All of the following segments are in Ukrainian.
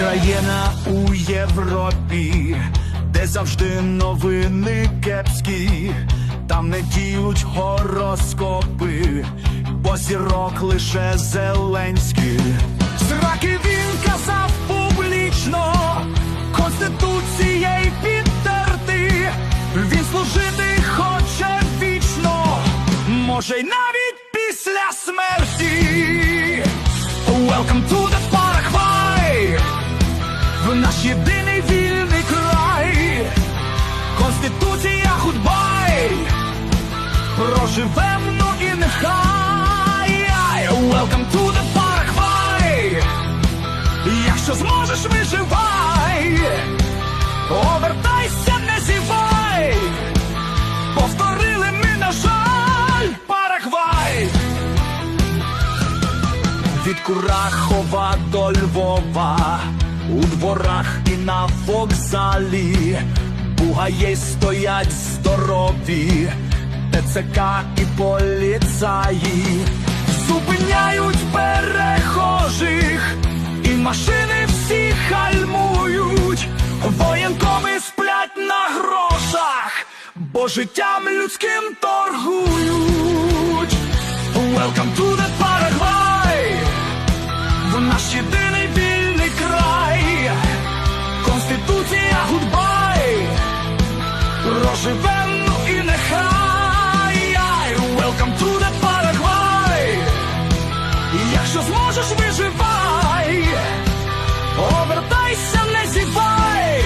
Країна у Європі, де завжди новини кепські, там не діють гороскопи, бо зірок лише Зеленський. Зраки він казав публічно, конституцією підтерти. Він служити хоче вічно, може й навіть після смерті. Конституція гудбай Проживем, ну і нехай. Welcome to the Paraguay. Якщо зможеш, виживай. Обертайся, не зівай. Повторили ми, на жаль, Парагвай. Від Курахова до Львова, у дворах і на вокзалі, бугаї стоять здорові, ТЦК і поліцаї, зупиняють перехожих, і машини всі хальмують, воєнкоми сплять на грошах, бо життям людським торгують. Проживем, ну і нехай. Welcome to the Paraguay. Якщо зможеш, виживай. Обертайся, не зівай.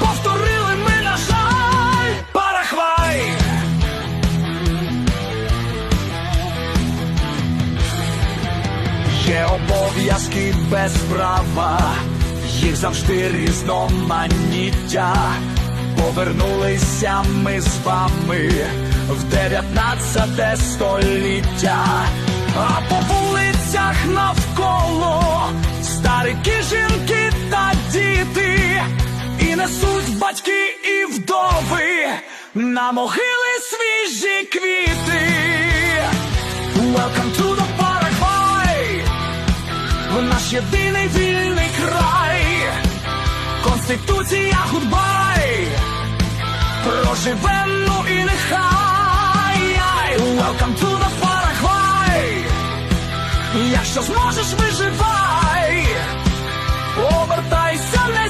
Повторили ми, на жаль, Парагвай Є обов'язки без права, їх завжди різноманіття. Повернулися ми з вами в 19 століття, а по вулицях навколо старики, жінки та діти, і несуть батьки і вдови на могили свіжі квіти. Welcome to the Paraguay В наш єдиний вільний край. Конституція гудбай Проживем, ну і нехай. Welcome to the Paraguay. Якщо зможеш, виживай. Обертайся, не